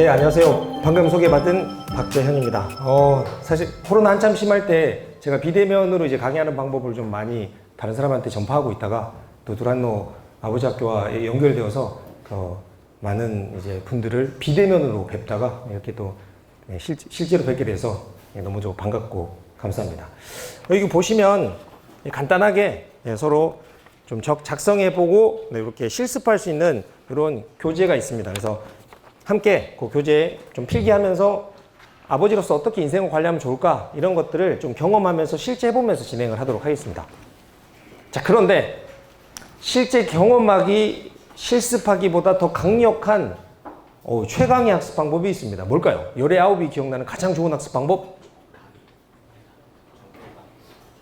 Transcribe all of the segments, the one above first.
네, 안녕하세요. 방금 소개받은 박재현입니다. 어, 사실 코로나 한참 심할 때 제가 비대면으로 이제 강의하는 방법을 좀 많이 다른 사람한테 전파하고 있다가 또 두란노 아버지 학교와 연결되어서 어, 많은 이제 분들을 비대면으로 뵙다가 이렇게 또 네, 실, 실제로 뵙게 돼서 네, 너무 좀 반갑고 감사합니다. 여기 보시면 간단하게 네, 서로 좀 적- 작성해보고 네, 이렇게 실습할 수 있는 이런 교재가 있습니다. 그래서 함께 그 교재 좀 필기하면서 아버지로서 어떻게 인생을 관리하면 좋을까 이런 것들을 좀 경험하면서 실제 해보면서 진행을 하도록 하겠습니다. 자 그런데 실제 경험하기 실습하기보다 더 강력한 어, 최강의 학습 방법이 있습니다. 뭘까요? 열의 아홉이 기억나는 가장 좋은 학습 방법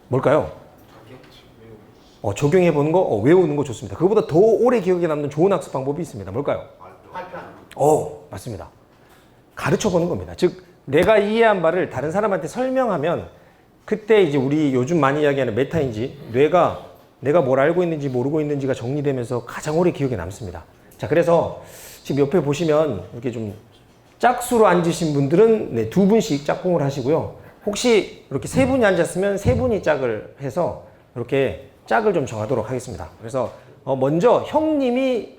뭘까요? 어, 적용해 보는 거, 어, 외우는 거 좋습니다. 그거보다 더 오래 기억에 남는 좋은 학습 방법이 있습니다. 뭘까요? 어, 맞습니다. 가르쳐 보는 겁니다. 즉, 내가 이해한 바를 다른 사람한테 설명하면 그때 이제 우리 요즘 많이 이야기하는 메타인지 뇌가 내가 뭘 알고 있는지 모르고 있는지가 정리되면서 가장 오래 기억에 남습니다. 자, 그래서 지금 옆에 보시면 이렇게 좀 짝수로 앉으신 분들은 네, 두 분씩 짝꿍을 하시고요. 혹시 이렇게 세 분이 앉았으면 세 분이 짝을 해서 이렇게 짝을 좀 정하도록 하겠습니다. 그래서 어, 먼저 형님이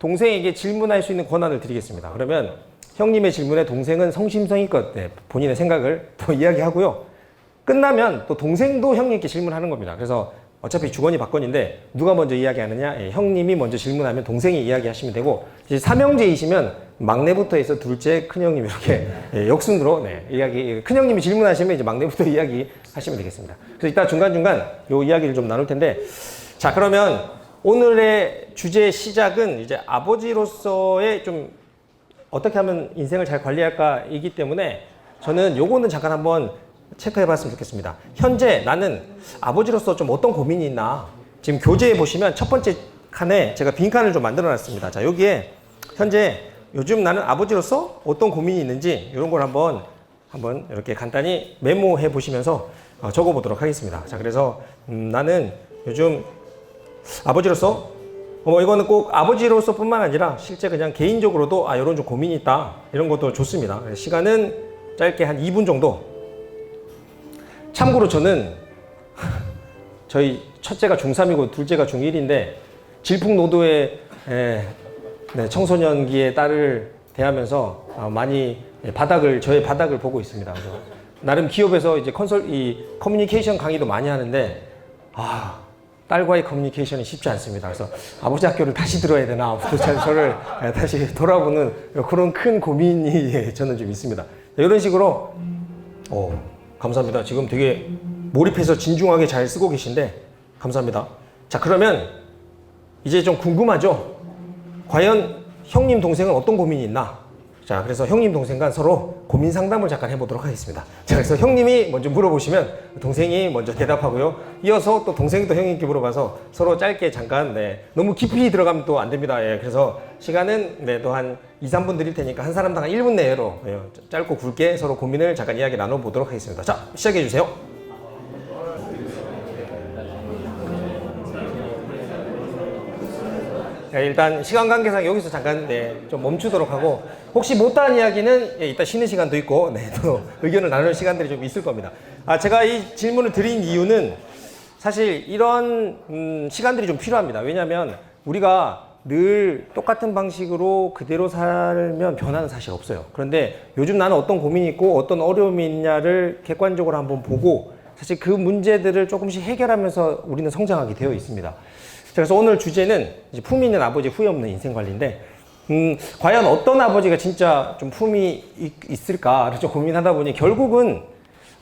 동생에게 질문할 수 있는 권한을 드리겠습니다. 그러면 형님의 질문에 동생은 성심성의껏 네, 본인의 생각을 또 이야기하고요. 끝나면 또 동생도 형님께 질문하는 겁니다. 그래서 어차피 주거니 받거니인데 누가 먼저 이야기하느냐? 예, 형님이 먼저 질문하면 동생이 이야기하시면 되고 이제 삼형제이시면 막내부터 해서 둘째 큰형님 이렇게 예, 역순으로 네, 이야기 큰형님이 질문하시면 이제 막내부터 이야기하시면 되겠습니다. 그래서 이따 중간 중간 요 이야기를 좀 나눌 텐데 자 그러면 오늘의 주제 시작은 이제 아버지로서의 좀 어떻게 하면 인생을 잘 관리할까이기 때문에 저는 요거는 잠깐 한번 체크해 봤으면 좋겠습니다. 현재 나는 아버지로서 좀 어떤 고민이 있나. 지금 교재에 보시면 첫 번째 칸에 제가 빈 칸을 좀 만들어 놨습니다. 자, 여기에 현재 요즘 나는 아버지로서 어떤 고민이 있는지 이런 걸 한번 한번 이렇게 간단히 메모해 보시면서 어, 적어 보도록 하겠습니다. 자, 그래서 음, 나는 요즘 아버지로서 어, 이거는 꼭 아버지로서뿐만 아니라 실제 그냥 개인적으로도 아 이런 좀 고민이 있다 이런 것도 좋습니다. 시간은 짧게 한 2분 정도. 참고로 저는 저희 첫째가 중3이고 둘째가 중1인데 질풍노도의 에, 네, 청소년기의 딸을 대하면서 아, 많이 바닥을 저의 바닥을 보고 있습니다. 나름 기업에서 이제 컨설 이 커뮤니케이션 강의도 많이 하는데 아 딸과의 커뮤니케이션이 쉽지 않습니다. 그래서 아버지 학교를 다시 들어야 되나 저를 예, 다시 돌아보는 그런 큰 고민이 예, 저는 좀 있습니다. 이런 식으로 어, 감사합니다. 지금 되게 몰입해서 진중하게 잘 쓰고 계신데 감사합니다. 자 그러면 이제 좀 궁금하죠? 과연 형님 동생은 어떤 고민이 있나? 자 그래서 형님 동생 간 서로 고민 상담을 잠깐 해보도록 하겠습니다. 자 그래서 형님이 먼저 물어보시면 동생이 먼저 대답하고요. 이어서 또 동생이 또 형님께 물어봐서 서로 짧게 잠깐 네 너무 깊이 들어가면 또 안 됩니다. 예 그래서 시간은 네 또한 2, 3분 드릴 테니까 한 사람당 한 1분 내로 예, 짧고 굵게 서로 고민을 잠깐 이야기 나눠보도록 하겠습니다. 자 시작해 주세요. 네, 일단 시간 관계상 여기서 잠깐 네, 좀 멈추도록 하고 혹시 못한 이야기는 예, 이따 쉬는 시간도 있고 네, 또 의견을 나눌 시간들이 좀 있을 겁니다. 아, 제가 이 질문을 드린 이유는 사실 이런 음, 시간들이 좀 필요합니다. 왜냐하면 우리가 늘 똑같은 방식으로 그대로 살면 변화는 사실 없어요. 그런데 요즘 나는 어떤 고민이 있고 어떤 어려움이 있냐를 객관적으로 한번 보고 사실 그 문제들을 조금씩 해결하면서 우리는 성장하게 되어 있습니다. 그래서 오늘 주제는 품이 있는 아버지 후회 없는 인생 관리인데, 음, 과연 어떤 아버지가 진짜 좀 품이 있- 있을까를 좀 고민하다 보니 결국은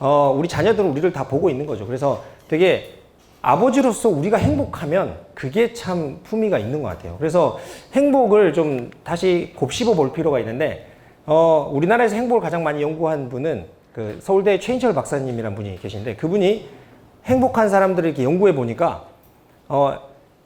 어, 우리 자녀들은 우리를 다 보고 있는 거죠. 그래서 되게 아버지로서 우리가 행복하면 그게 참 품위가 있는 것 같아요. 그래서 행복을 좀 다시 곱씹어 볼 필요가 있는데, 어, 우리나라에서 행복을 가장 많이 연구한 분은 그 서울대 최인철 박사님이란 분이 계신데 그분이 행복한 사람들을 이렇게 연구해 보니까 어,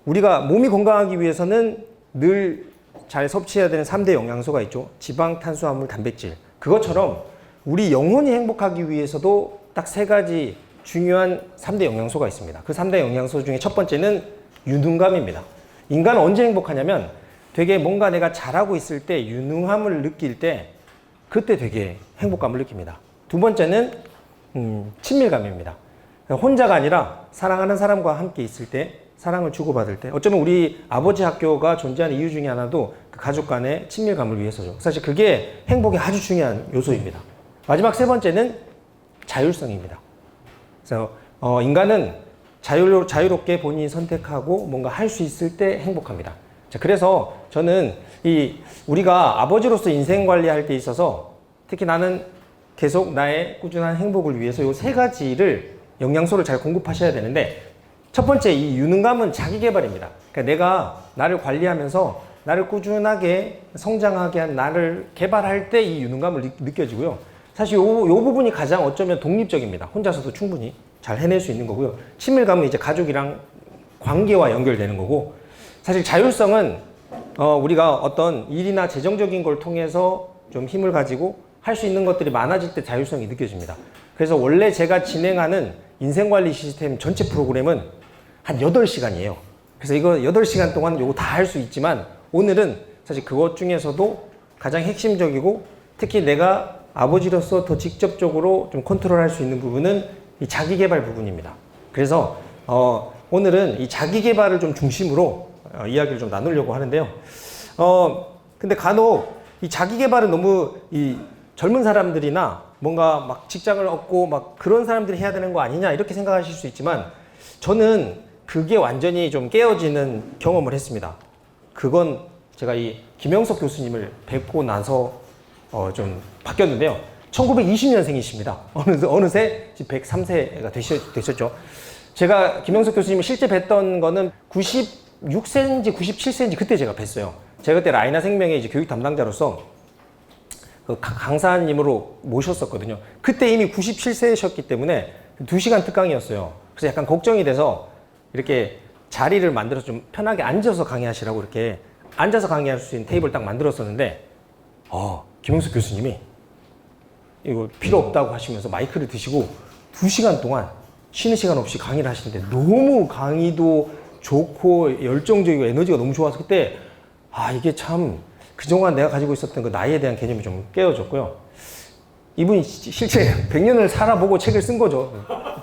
우리가 몸이 건강하기 위해서는 늘 잘 섭취해야 되는 3대 영양소가 있죠. 지방, 탄수화물, 단백질. 그것처럼 우리 영혼이 행복하기 위해서도 딱 세 가지 중요한 3대 영양소가 있습니다. 그 3대 영양소 중에 첫 번째는 유능감입니다. 인간은 언제 행복하냐면 되게 뭔가 내가 잘하고 있을 때 유능함을 느낄 때 그때 되게 행복감을 느낍니다. 두 번째는 음, 친밀감입니다. 혼자가 아니라 사랑하는 사람과 함께 있을 때 사랑을 주고받을 때 어쩌면 우리 아버지 학교가 존재하는 이유 중에 하나도 그 가족 간의 친밀감을 위해서죠. 사실 그게 행복의 아주 중요한 요소입니다. 마지막 세 번째는 자율성입니다. 그래서 어, 인간은 자유로, 자유롭게 본인이 선택하고 뭔가 할 수 있을 때 행복합니다. 자, 그래서 저는 이 우리가 아버지로서 인생 관리할 때 있어서 특히 나는 계속 나의 꾸준한 행복을 위해서 이 세 가지를 영양소를 잘 공급하셔야 되는데 첫 번째 이 유능감은 자기 개발입니다. 그러니까 내가 나를 관리하면서 나를 꾸준하게 성장하게 한 나를 개발할 때 이 유능감을 느- 느껴지고요. 사실 요, 요 부분이 가장 어쩌면 독립적입니다. 혼자서도 충분히 잘 해낼 수 있는 거고요. 친밀감은 이제 가족이랑 관계와 연결되는 거고 사실 자율성은 어, 우리가 어떤 일이나 재정적인 걸 통해서 좀 힘을 가지고 할 수 있는 것들이 많아질 때 자율성이 느껴집니다. 그래서 원래 제가 진행하는 인생관리 시스템 전체 프로그램은 한 8시간이에요. 그래서 이거 8시간 동안 요거 다 할 수 있지만 오늘은 사실 그것 중에서도 가장 핵심적이고 특히 내가 아버지로서 더 직접적으로 좀 컨트롤할 수 있는 부분은 이 자기 개발 부분입니다. 그래서 어, 오늘은 이 자기 개발을 좀 중심으로 어, 이야기를 좀 나누려고 하는데요. 어, 근데 간혹 이 자기 개발은 너무 이 젊은 사람들이나 뭔가 막 직장을 얻고 막 그런 사람들이 해야 되는 거 아니냐 이렇게 생각하실 수 있지만 저는 그게 완전히 좀 깨어지는 경험을 했습니다. 그건 제가 이 김영석 교수님을 뵙고 나서 어, 좀 바뀌었는데요. 1920년생이십니다. 어느새, 어느새 지금 103세가 되셨, 되셨죠. 제가 김영석 교수님을 실제 뵀던 거는 96세인지 97세인지 그때 제가 뵀어요. 제가 그때 라이나 생명의 이제 교육 담당자로서 그 강- 강사님으로 모셨었거든요. 그때 이미 97세셨기 때문에 2시간 특강이었어요. 그래서 약간 걱정이 돼서 이렇게 자리를 만들어서 좀 편하게 앉아서 강의하시라고 이렇게 앉아서 강의할 수 있는 테이블 딱 만들었었는데, 어, 김영숙 교수님이 이거 필요 없다고 하시면서 마이크를 드시고 2시간 동안 쉬는 시간 없이 강의를 하시는데 너무 강의도 좋고 열정적이고 에너지가 너무 좋아서 그때 아, 이게 참 그동안 내가 가지고 있었던 그 나이에 대한 개념이 좀 깨어졌고요. 이분이 시- 실제 100년을 살아보고 책을 쓴 거죠.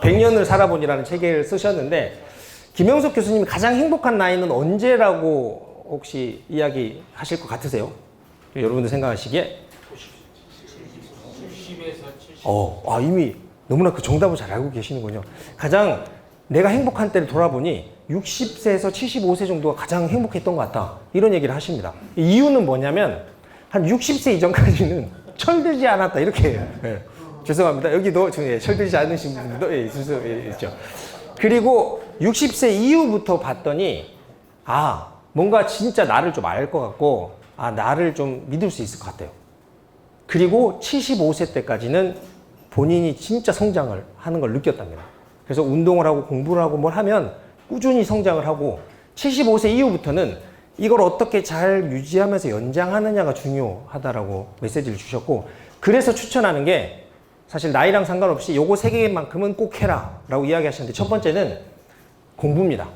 100년을 살아본이라는 책을 쓰셨는데 김영석 교수님이 가장 행복한 나이는 언제라고 혹시 이야기 하실 것 같으세요? 여러분들 생각하시기에? 60에서 70. 어, 아, 이미 너무나 그 정답을 잘 알고 계시는군요. 가장 내가 행복한 때를 돌아보니 60세에서 75세 정도가 가장 행복했던 것 같다. 이런 얘기를 하십니다. 이유는 뭐냐면 한 60세 이전까지는 철들지 않았다. 이렇게. 예. 죄송합니다. 여기도 저, 예, 철들지 않으신 수 예, 있죠. 그리고 60세 이후부터 봤더니 아, 뭔가 진짜 나를 좀 알 것 같고 아, 나를 좀 믿을 수 있을 것 같아요. 그리고 75세 때까지는 본인이 진짜 성장을 하는 걸 느꼈답니다. 그래서 운동을 하고 공부를 하고 뭘 하면 꾸준히 성장을 하고 75세 이후부터는 이걸 어떻게 잘 유지하면서 연장하느냐가 중요하다라고 메시지를 주셨고 그래서 추천하는 게 사실 나이랑 상관없이 요거 세 개만큼은 꼭 해라 라고 이야기하셨는데 첫 번째는 공부입니다.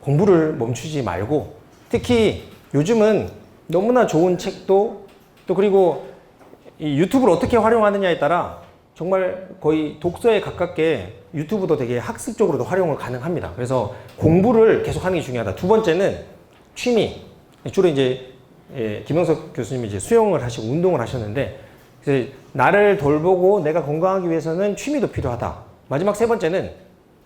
공부를 멈추지 말고 특히 요즘은 너무나 좋은 책도 또 그리고 이 유튜브를 어떻게 활용하느냐에 따라 정말 거의 독서에 가깝게 유튜브도 되게 학습적으로도 활용을 가능합니다. 그래서 공부를 계속 하는 게 중요하다. 두 번째는 취미. 주로 이제 예, 김영석 교수님이 이제 수영을 하시고 운동을 하셨는데 나를 돌보고 내가 건강하기 위해서는 취미도 필요하다. 마지막 세 번째는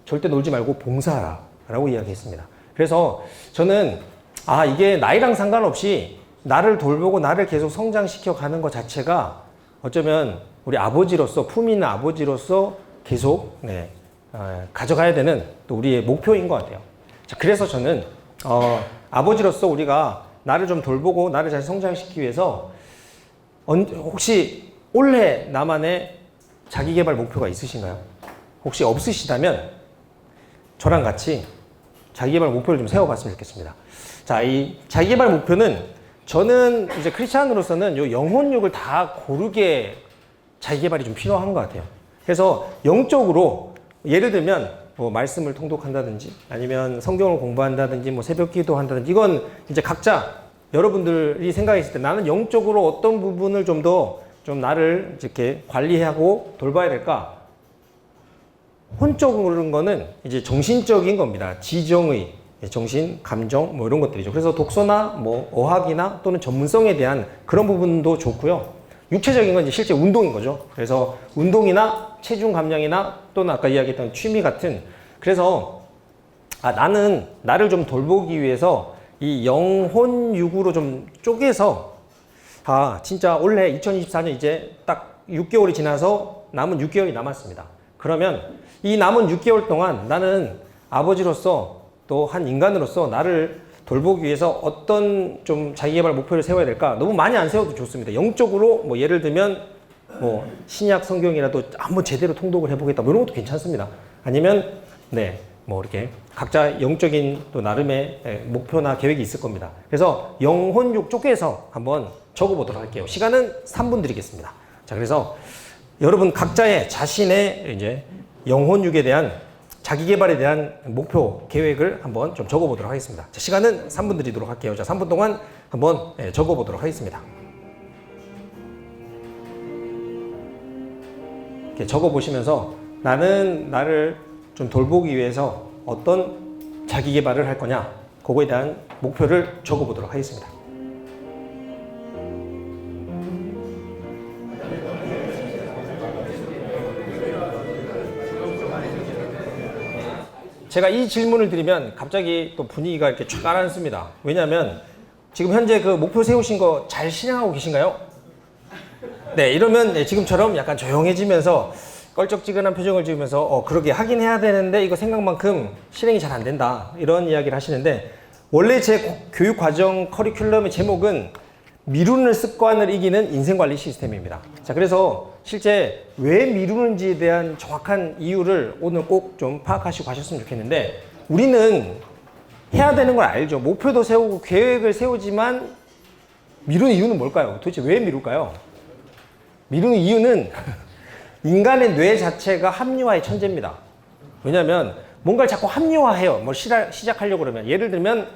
절대 놀지 말고 봉사하라. 라고 이야기했습니다. 그래서 저는 아, 이게 나이랑 상관없이 나를 돌보고 나를 계속 성장시켜 가는 것 자체가 어쩌면 우리 아버지로서, 품위 있는 아버지로서 계속, 네, 어, 가져가야 되는 또 우리의 목표인 것 같아요. 자, 그래서 저는, 어, 아버지로서 우리가 나를 좀 돌보고 나를 잘 성장시키기 위해서 언- 혹시 올해 나만의 자기 개발 목표가 있으신가요? 혹시 없으시다면 저랑 같이 자기개발 목표를 좀 세워봤으면 좋겠습니다. 자, 이 자기개발 목표는 저는 이제 크리스찬으로서는 요 영혼육을 다 고르게 자기개발이 좀 필요한 것 같아요. 그래서 영적으로 예를 들면 뭐 말씀을 통독한다든지 아니면 성경을 공부한다든지 뭐 새벽 기도한다든지 이건 이제 각자 여러분들이 생각했을 때 나는 영적으로 어떤 부분을 좀 더좀 나를 이렇게 관리하고 돌봐야 될까? 혼적인 거는 이제 정신적인 겁니다. 지정의, 정신, 감정, 뭐 이런 것들이죠. 그래서 독서나 뭐 어학이나 또는 전문성에 대한 그런 부분도 좋고요. 육체적인 건 이제 실제 운동인 거죠. 그래서 운동이나 체중 감량이나 또는 아까 이야기했던 취미 같은 그래서 아, 나는 나를 좀 돌보기 위해서 이 영혼 육으로 좀 쪼개서 아, 진짜 올해 2024년 이제 딱 6개월이 지나서 남은 6개월이 남았습니다. 그러면 이 남은 6개월 동안 나는 아버지로서 또 한 인간으로서 나를 돌보기 위해서 어떤 좀 자기개발 목표를 세워야 될까? 너무 많이 안 세워도 좋습니다. 영적으로 뭐 예를 들면 뭐 신약 성경이라도 한번 제대로 통독을 해보겠다. 뭐 이런 것도 괜찮습니다. 아니면 네. 뭐 이렇게 각자 영적인 또 나름의 예, 목표나 계획이 있을 겁니다. 그래서 영혼육 쪼개서 한번 적어보도록 할게요. 시간은 3분 드리겠습니다. 자, 그래서 여러분 각자의 자신의 이제 영혼육에 대한 자기 개발에 대한 목표 계획을 한번 좀 적어보도록 하겠습니다. 자, 시간은 3분 드리도록 할게요. 자, 3분 동안 한번 예, 적어보도록 하겠습니다. 이렇게 적어보시면서 나는 나를 좀 돌보기 위해서 어떤 자기 개발을 할 거냐, 그거에 대한 목표를 적어보도록 하겠습니다. 제가 이 질문을 드리면 갑자기 또 분위기가 이렇게 쫙 가라앉습니다. 왜냐하면 지금 현재 그 목표 세우신 거 잘 실행하고 계신가요? 네, 이러면 네, 지금처럼 약간 조용해지면서 껄쩍지근한 표정을 지으면서 어, 그러게 하긴 해야 되는데 이거 생각만큼 실행이 잘 안 된다. 이런 이야기를 하시는데 원래 제 고- 교육 과정 커리큘럼의 제목은 미루는 습관을 이기는 인생 관리 시스템입니다. 자, 그래서 실제 왜 미루는지에 대한 정확한 이유를 오늘 꼭 좀 파악하시고 가셨으면 좋겠는데 우리는 해야 되는 걸 알죠. 목표도 세우고 계획을 세우지만 미루는 이유는 뭘까요? 도대체 왜 미룰까요? 미루는 이유는 인간의 뇌 자체가 합리화의 천재입니다. 왜냐하면 뭔가를 자꾸 합리화해요. 뭘 시라- 시작하려고 그러면 예를 들면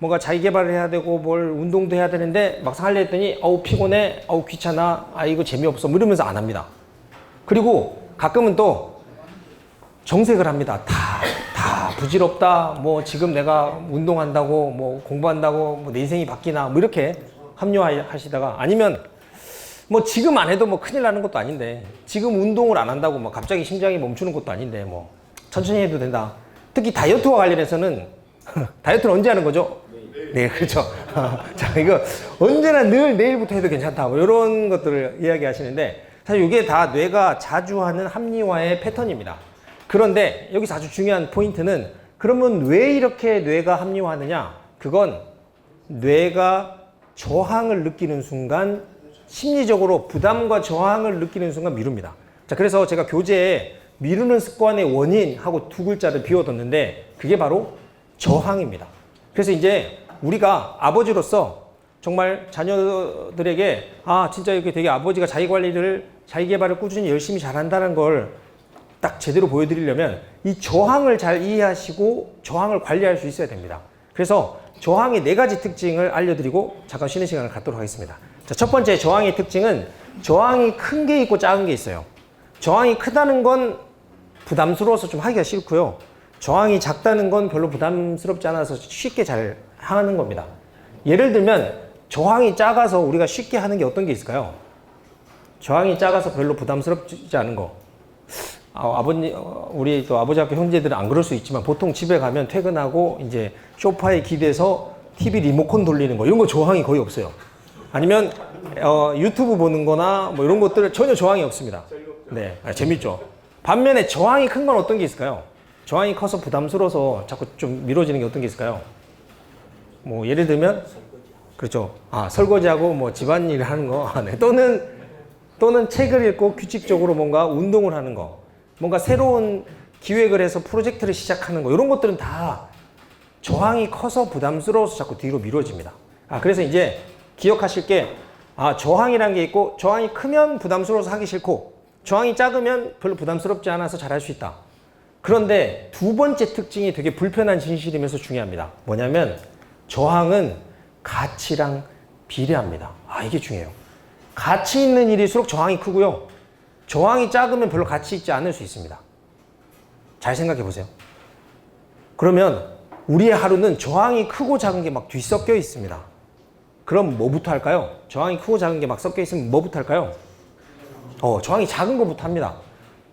뭔가 자기 개발을 해야 되고 뭘 운동도 해야 되는데 막상 하려 했더니 어우 피곤해, 어우 귀찮아, 아 이거 재미없어 뭐 이러면서 안 합니다. 그리고 가끔은 또 정색을 합니다. 다, 다 부질없다. 뭐 지금 내가 운동한다고 뭐 공부한다고 뭐 내 인생이 바뀌나 뭐 이렇게 합리화하시다가 아니면 뭐 지금 안 해도 뭐 큰일 나는 것도 아닌데 지금 운동을 안 한다고 뭐 갑자기 심장이 멈추는 것도 아닌데 뭐 천천히 해도 된다. 특히 다이어트와 관련해서는 다이어트를 언제 하는 거죠? 네, 그렇죠. 자, 이거 언제나 늘 내일부터 해도 괜찮다. 뭐 이런 것들을 이야기하시는데 사실 이게 다 뇌가 자주 하는 합리화의 패턴입니다. 그런데 여기서 아주 중요한 포인트는 그러면 왜 이렇게 뇌가 합리화하느냐? 그건 뇌가 저항을 느끼는 순간 심리적으로 부담과 저항을 느끼는 순간 미룹니다. 자, 그래서 제가 교재에 미루는 습관의 원인하고 두 글자를 비워뒀는데 그게 바로 저항입니다. 그래서 이제 우리가 아버지로서 정말 자녀들에게 아, 진짜 이렇게 되게 아버지가 자기 관리를 자기 개발을 꾸준히 열심히 잘한다는 걸 딱 제대로 보여드리려면 이 저항을 잘 이해하시고 저항을 관리할 수 있어야 됩니다. 그래서 저항의 네 가지 특징을 알려드리고 잠깐 쉬는 시간을 갖도록 하겠습니다. 자, 첫 번째 저항의 특징은 저항이 큰 게 있고 작은 게 있어요. 저항이 크다는 건 부담스러워서 좀 하기가 싫고요. 저항이 작다는 건 별로 부담스럽지 않아서 쉽게 잘 하는 겁니다. 예를 들면 저항이 작아서 우리가 쉽게 하는 게 어떤 게 있을까요? 저항이 작아서 별로 부담스럽지 않은 거. 아, 아버님, 어, 우리 또 아버지 학교 형제들은 안 그럴 수 있지만 보통 집에 가면 퇴근하고 이제 소파에 기대서 TV 리모컨 돌리는 거 이런 거 저항이 거의 없어요. 아니면 어, 유튜브 보는 거나 뭐 이런 것들 전혀 저항이 없습니다. 네, 아, 재밌죠. 반면에 저항이 큰 건 어떤 게 있을까요? 저항이 커서 부담스러워서 자꾸 좀 미뤄지는 게 어떤 게 있을까요? 뭐 예를 들면 그렇죠. 아 설거지하고 뭐 집안일 하는 거, 아, 네. 또는 또는 책을 읽고 규칙적으로 뭔가 운동을 하는 거, 뭔가 새로운 기획을 해서 프로젝트를 시작하는 거 이런 것들은 다 저항이 커서 부담스러워서 자꾸 뒤로 미뤄집니다. 아 그래서 이제 기억하실 게 아 저항이라는 게 있고 저항이 크면 부담스러워서 하기 싫고 저항이 작으면 별로 부담스럽지 않아서 잘할 수 있다. 그런데 두 번째 특징이 되게 불편한 진실이면서 중요합니다. 뭐냐면 저항은 가치랑 비례합니다. 아, 이게 중요해요. 가치 있는 일일수록 저항이 크고요. 저항이 작으면 별로 가치 있지 않을 수 있습니다. 잘 생각해 보세요. 그러면 우리의 하루는 저항이 크고 작은 게 막 뒤섞여 있습니다. 그럼 뭐부터 할까요? 저항이 크고 작은 게 막 섞여 있으면 뭐부터 할까요? 어, 저항이 작은 것부터 합니다.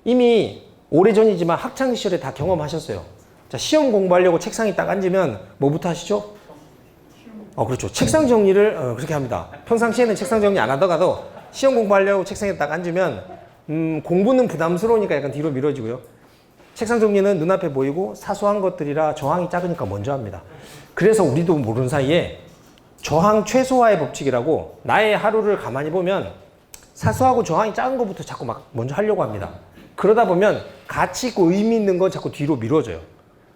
이미 오래전이지만 학창 시절에 다 경험하셨어요. 자, 시험 공부하려고 책상에 딱 앉으면 뭐부터 하시죠? 어, 그렇죠. 책상 정리를 어, 그렇게 합니다. 평상시에는 책상 정리 안 하다가도 시험 공부하려고 책상에 딱 앉으면 음, 공부는 부담스러우니까 약간 뒤로 미뤄지고요. 책상 정리는 눈앞에 보이고 사소한 것들이라 저항이 작으니까 먼저 합니다. 그래서 우리도 모르는 사이에 저항 최소화의 법칙이라고 나의 하루를 가만히 보면 사소하고 저항이 작은 것부터 자꾸 막 먼저 하려고 합니다. 그러다 보면 가치 있고 의미 있는 건 자꾸 뒤로 미뤄져요.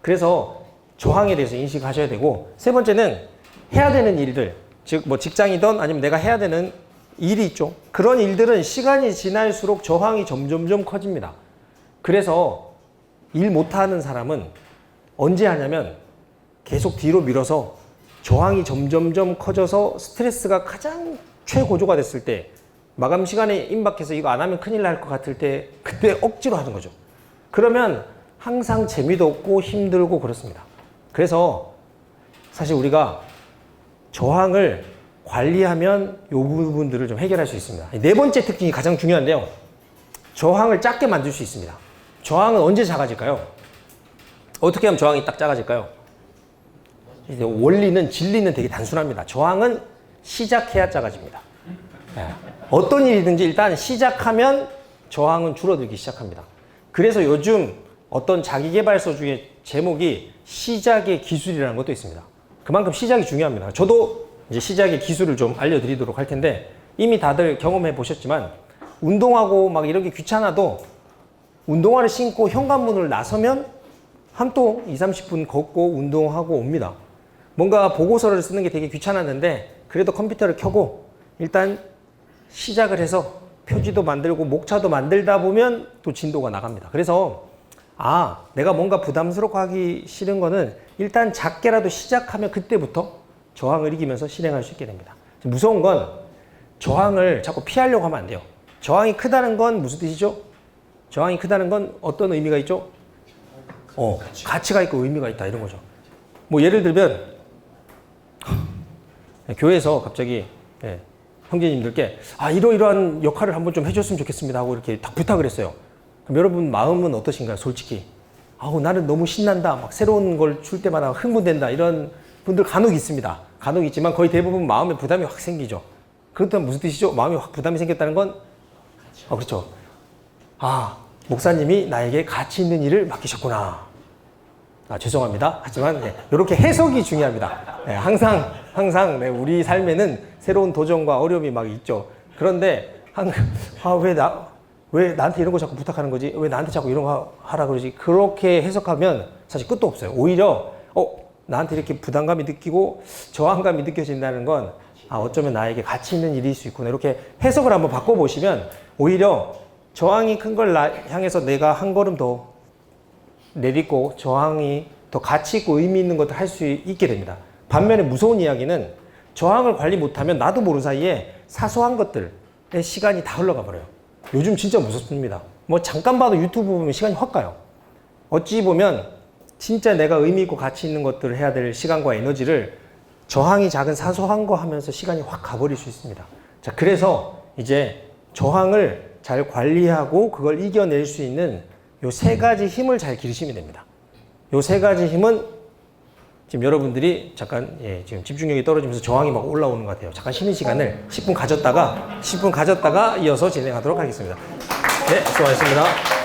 그래서 저항에 대해서 인식하셔야 되고 세 번째는 해야 되는 일들 즉 뭐 직장이든 아니면 내가 해야 되는 일이 있죠. 그런 일들은 시간이 지날수록 저항이 점점점 커집니다. 그래서 일 못하는 사람은 언제 하냐면 계속 뒤로 밀어서 저항이 점점점 커져서 스트레스가 가장 최고조가 됐을 때 마감 시간에 임박해서 이거 안 하면 큰일 날 것 같을 때 그때 억지로 하는 거죠. 그러면 항상 재미도 없고 힘들고 그렇습니다. 그래서 사실 우리가 저항을 관리하면 이 부분들을 좀 해결할 수 있습니다. 네 번째 특징이 가장 중요한데요. 저항을 작게 만들 수 있습니다. 저항은 언제 작아질까요? 어떻게 하면 저항이 딱 작아질까요? 원리는 진리는 되게 단순합니다. 저항은 시작해야 작아집니다. 예. 어떤 일이든지 일단 시작하면 저항은 줄어들기 시작합니다. 그래서 요즘 어떤 자기개발서 중에 제목이 시작의 기술이라는 것도 있습니다. 그만큼 시작이 중요합니다. 저도 이제 시작의 기술을 좀 알려드리도록 할 텐데 이미 다들 경험해 보셨지만 운동하고 막 이런 게 귀찮아도 운동화를 신고 현관문을 나서면 한 또 2, 30분 걷고 운동하고 옵니다. 뭔가 보고서를 쓰는 게 되게 귀찮았는데 그래도 컴퓨터를 켜고 일단 시작을 해서 표지도 만들고 목차도 만들다 보면 또 진도가 나갑니다. 그래서 아, 내가 뭔가 부담스럽고 하기 싫은 거는 일단 작게라도 시작하면 그때부터 저항을 이기면서 실행할 수 있게 됩니다. 무서운 건 저항을 자꾸 피하려고 하면 안 돼요. 저항이 크다는 건 무슨 뜻이죠? 저항이 크다는 건 어떤 의미가 있죠? 어, 가치가 있고 의미가 있다 이런 거죠. 뭐 예를 들면 교회에서 갑자기 예, 형제님들께 아 이러이러한 역할을 한번 좀 해줬으면 좋겠습니다 하고 이렇게 딱 부탁을 했어요. 여러분 마음은 어떠신가요? 솔직히 아우 나는 너무 신난다 막 새로운 걸 줄 때마다 흥분된다 이런 분들 간혹 있습니다. 간혹 있지만 거의 대부분 마음에 부담이 확 생기죠. 그렇다면 무슨 뜻이죠? 마음에 확 부담이 생겼다는 건 아, 그렇죠. 아, 목사님이 나에게 가치 있는 일을 맡기셨구나. 아, 죄송합니다. 하지만 네, 이렇게 해석이 중요합니다. 네, 항상 항상 네, 우리 삶에는 새로운 도전과 어려움이 막 있죠. 그런데 아, 왜 나, 왜 나한테 이런 거 자꾸 부탁하는 거지? 왜 나한테 자꾸 이런 거 하라 그러지? 그렇게 해석하면 사실 끝도 없어요. 오히려 어, 나한테 이렇게 부담감이 느끼고 저항감이 느껴진다는 건 아, 어쩌면 나에게 가치 있는 일일 수 있구나. 이렇게 해석을 한번 바꿔보시면 오히려 저항이 큰 걸 향해서 내가 한 걸음 더 내딛고 저항이 더 가치 있고 의미 있는 것도 할 수 있게 됩니다. 반면에 무서운 이야기는 저항을 관리 못하면 나도 모르는 사이에 사소한 것들의 시간이 다 흘러가 버려요. 요즘 진짜 무섭습니다. 뭐 잠깐 봐도 유튜브 보면 시간이 확 가요. 어찌 보면 진짜 내가 의미 있고 가치 있는 것들을 해야 될 시간과 에너지를 저항이 작은 사소한 거 하면서 시간이 확 가버릴 수 있습니다. 자, 그래서 이제 저항을 잘 관리하고 그걸 이겨낼 수 있는 요 세 가지 힘을 잘 기르시면 됩니다. 요 세 가지 힘은 지금 여러분들이 잠깐 예, 지금 집중력이 떨어지면서 저항이 막 올라오는 것 같아요. 잠깐 쉬는 시간을 10분 가졌다가 10분 가졌다가 이어서 진행하도록 하겠습니다. 네, 수고하셨습니다.